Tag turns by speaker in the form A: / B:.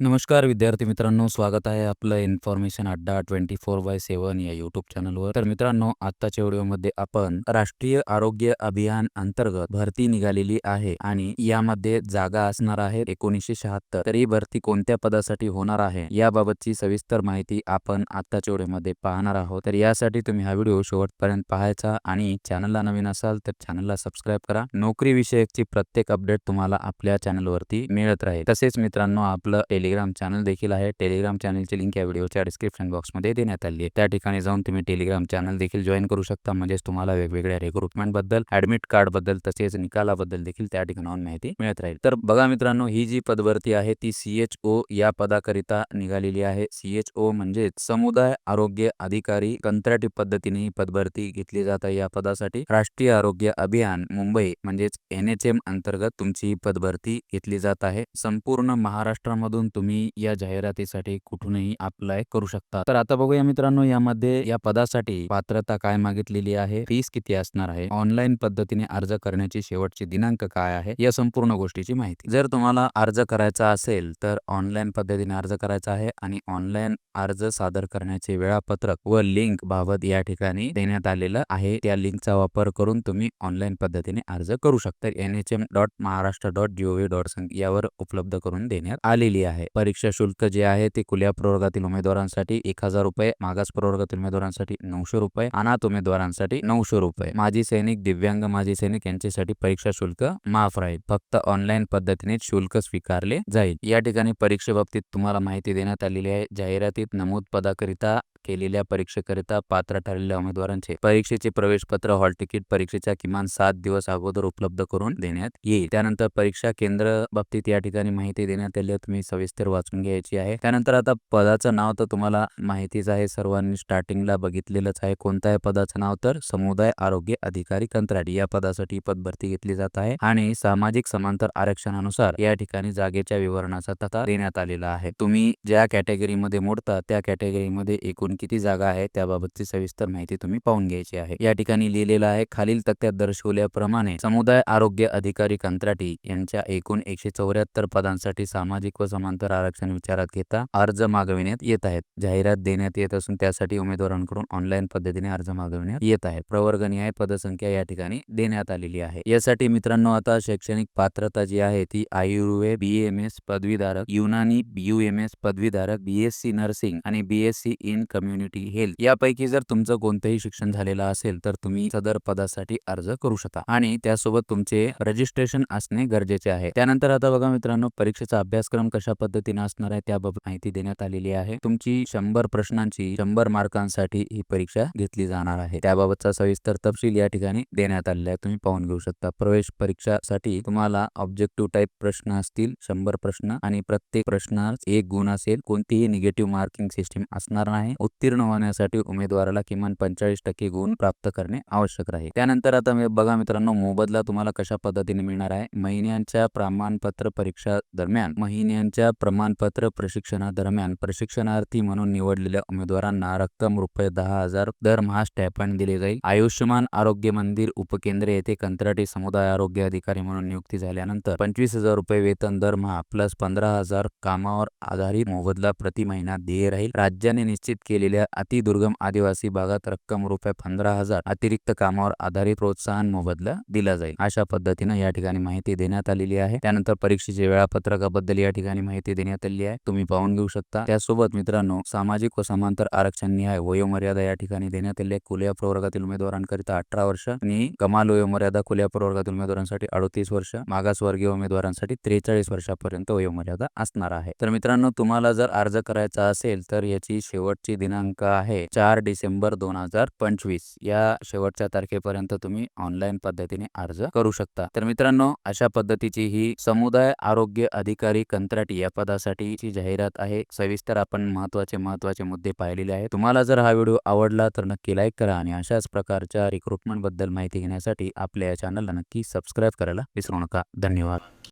A: नमस्कार विद्यार्थी मित्रांनो स्वागत आहे आपलं इन्फॉर्मेशन अड्डा ट्वेंटी फोर बाय सेवन या युट्यूब चॅनलवर तर मित्रांनो आत्ताच्या व्हिडिओमध्ये आपण राष्ट्रीय आरोग्य अभियान अंतर्गत भरती निघालेली आहे आणि यामध्ये जागा असणार आहे एकोणीसशे शहात्तर. तर ही भरती कोणत्या पदासाठी होणार आहे याबाबतची सविस्तर माहिती आपण आत्ताच्या व्हिडिओमध्ये पाहणार आहोत. तर यासाठी तुम्ही हा व्हिडिओ शेवटपर्यंत पाहायचा आणि चॅनलला नवीन असाल तर चॅनलला सबस्क्राईब करा. नोकरी विषयकची प्रत्येक अपडेट तुम्हाला आपल्या चॅनलवरती मिळत राहील. तसेच मित्रांनो आपलं टेलिग्राम चॅनल देखील आहे. टेलिग्राम चॅनलची लिंक या व्हिडिओच्या डिस्क्रिप्शन बॉक्समध्ये देण्यात आली आहे. त्या ठिकाणी जाऊन तुम्ही टेलिग्राम चॅनल देखील जॉईन करू शकता. म्हणजेच तुम्हाला वेगवेगळ्या रिक्रुटमेंटबद्दल ऍडमिट कार्डबद्दल तसेच निकालाबद्दल देखील त्या ठिकाणाहून माहिती मिळत राहील. तर बघा मित्रांनो ही जी पदभरती आहे ती सी एच ओ या पदाकरिता निघालेली आहे. सी एच ओ म्हणजेच समुदाय आरोग्य अधिकारी कंत्राटी पद्धतीने ही पदभरती घेतली जात आहे. या पदासाठी राष्ट्रीय आरोग्य अभियान मुंबई म्हणजेच एन एच एम अंतर्गत तुमची ही पदभरती घेतली जात आहे. संपूर्ण महाराष्ट्रामधून तुम्ही या जाहिरातीसाठी कुठूनही अप्लाय करू शकता. तर आता बघूया मित्रांनो यामध्ये या पदासाठी पात्रता काय मागितलेली आहे फीस किती असणार आहे ऑनलाईन पद्धतीने अर्ज करण्याची शेवटची दिनांक काय आहे या संपूर्ण गोष्टीची माहिती. जर तुम्हाला अर्ज करायचा असेल तर ऑनलाईन पद्धतीने अर्ज करायचा आहे आणि ऑनलाईन अर्ज सादर करण्याचे वेळापत्रक व लिंक बाबत या ठिकाणी देण्यात आलेलं आहे. त्या लिंकचा वापर करून तुम्ही ऑनलाईन पद्धतीने अर्ज करू शकता. N H M dot Maharashtra dot gov dot यावर उपलब्ध करून देण्यात आलेली आहे. परीक्षा शुल्क जे आहे ते खुल्या प्रवर्गातील उमेदवारांसाठी एक हजार रुपये मागास प्रवर्गातील उमेदवारांसाठी नऊशे रुपये अनाथ उमेदवारांसाठी नऊशे रुपये. माजी सैनिक दिव्यांग माजी सैनिक यांच्यासाठी परीक्षा शुल्क माफ राहील. फक्त ऑनलाईन पद्धतीने शुल्क स्वीकारले जाईल. या ठिकाणी परीक्षेबाबतीत तुम्हाला माहिती देण्यात आलेली आहे. जाहिरातीत नमूद पदाकरिता केलेल्या परीक्षेकरिता पात्र ठरलेल्या उमेदवारांचे परीक्षेचे प्रवेश पत्र हॉल तिकीट परीक्षेच्या किमान सात दिवस अगोदर उपलब्ध करून देण्यात येईल. त्यानंतर परीक्षा केंद्र बाबतीत या ठिकाणी माहिती देण्यात आली तुम्ही सविस्तर वाचून घ्यायची आहे. त्यानंतर आता पदाचं नाव तर तुम्हाला माहितीच आहे. सर्वांनी स्टार्टिंगला बघितलेलंच आहे. कोणत्या पदाचं नाव तर समुदाय आरोग्य अधिकारी कंत्राटी या पदासाठी पद भरती घेतली जात आहे आणि सामाजिक समांतर आरक्षणानुसार या ठिकाणी जागेच्या विवरणाचा तथा देण्यात आलेला आहे. तुम्ही ज्या कॅटेगरीमध्ये मोडता त्या कॅटेगरीमध्ये एकूण किती जागा आहे त्याबाबतची सविस्तर माहिती तुम्ही पाहून घ्यायची आहे. या ठिकाणी लिहिलेलं आहे खालील तक्त्यात दर्शवल्याप्रमाणे समुदाय आरोग्य अधिकारी कंत्राटी यांच्या एकूण एकशे चौऱ्याहत्तर पदांसाठी सामाजिक व समांतर आरक्षण विचारात घेता अर्ज मागविण्यात येत आहेत. जाहिरात देण्यात येत असून त्यासाठी उमेदवारांकडून ऑनलाईन पद्धतीने अर्ज मागविण्यात येत आहे प्रवर्गनिहाय पदसंख्या या ठिकाणी देण्यात आलेली आहे. यासाठी मित्रांनो आता शैक्षणिक पात्रता जी आहे ती आयुर्वेद बी एम एस पदवीधारक युनानी यू एम एस पदवीधारक बी एस सी नर्सिंग आणि B S C in community community health यापैकी जर तुमचं कोणतंही शिक्षण झालेलं असेल तर तुम्ही सदर पदासाठी अर्ज करू शकता. आणि त्यासोबत तुमचे रजिस्ट्रेशन असणे गरजेचे आहे. त्यानंतर आता बघा मित्रांनो परीक्षेचा अभ्यासक्रम कशा पद्धतीने असणार आहे त्याबाबत माहिती देण्यात आलेली आहे. तुमची शंभर प्रश्नांची शंभर मार्कांसाठी ही परीक्षा घेतली जाणार आहे. त्याबाबतचा सविस्तर तपशील या ठिकाणी देण्यात आलेला आहे. तुम्ही पाहून घेऊ शकता. प्रवेश परीक्षासाठी तुम्हाला ऑब्जेक्टिव्ह टाईप प्रश्न असतील शंभर प्रश्न. आणि प्रत्येक प्रश्नात एक गुण असेल कोणतीही निगेटिव्ह मार्किंग सिस्टीम असणार नाही. उत्तीर्ण होण्यासाठी उमेदवाराला किमान पंचेचाळीस टक्के गुण प्राप्त करणे आवश्यक राहील त्यानंतर आता बघा मित्रांनो मोबदला तुम्हाला कशा पद्धतीने मिळणार आहे? महिन्यांच्या प्रमाणपत्र परीक्षा दरम्यान महिन्यांच्या प्रमाणपत्र प्रशिक्षणादरम्यान प्रशिक्षणार्थी म्हणून निवडलेल्या उमेदवारांना रक्कम रुपये दहा हजार दरमहा स्टॅपन दिले जाईल. आयुष्यमान आरोग्य मंदिर उपकेंद्र येथे कंत्राटी समुदाय आरोग्य अधिकारी म्हणून नियुक्ती झाल्यानंतर पंचवीस हजार रुपये वेतन दरमहा प्लस पंधरा हजार कामावर आधारित मोबदला प्रति महिना देय राहील. राज्याने निश्चित केलेल्या अतिदुर्गम आदिवासी भागात रक्कम रुपये पंधरा हजार अतिरिक्त कामावर आधारित प्रोत्साहन मोबदला दिला जाईल. अशा पद्धतीनं या ठिकाणी माहिती देण्यात आलेली आहे. त्यानंतर परीक्षेचे वेळापत्रकाबद्दल या ठिकाणी माहिती देण्यात आलेली आहे. तुम्ही पाहून घेऊ शकता. त्यासोबत मित्रांनो सामाजिक व समांतर आरक्षण निहाय वयोमर्यादा या ठिकाणी देण्यात आली आहे. खुल्या प्रवर्गातील उमेदवारांकरिता अठरा वर्ष आणि कमाल वयोमर्यादा खुल्या प्रवर्गातील उमेदवारांसाठी अडतीस वर्ष मागासवर्गीय उमेदवारांसाठी त्रेचाळीस वर्षापर्यंत वयोमर्यादा असणार आहे. तर मित्रांनो तुम्हाला जर अर्ज करायचा असेल तर याची शेवटची दिनांक आहे चार डिसेंबर दोन हजार पंचवीस. या शेवटच्या तारखेपर्यंत तुम्ही ऑनलाईन पद्धतीने अर्ज करू शकता. तर मित्रांनो अशा पद्धतीची ही समुदाय आरोग्य अधिकारी कंत्राटी या पदासाठीची जाहिरात आहे. सविस्तर आपण महत्त्वाचे महत्त्वाचे मुद्दे पाहिलेले आहेत. तुम्हाला जर हा व्हिडिओ आवडला तर नक्की लाईक करा आणि अशाच प्रकारच्या रिक्रुटमेंटबद्दल माहिती घेण्यासाठी आपल्या या चॅनलला नक्की सबस्क्राईब करायला विसरू नका. धन्यवाद.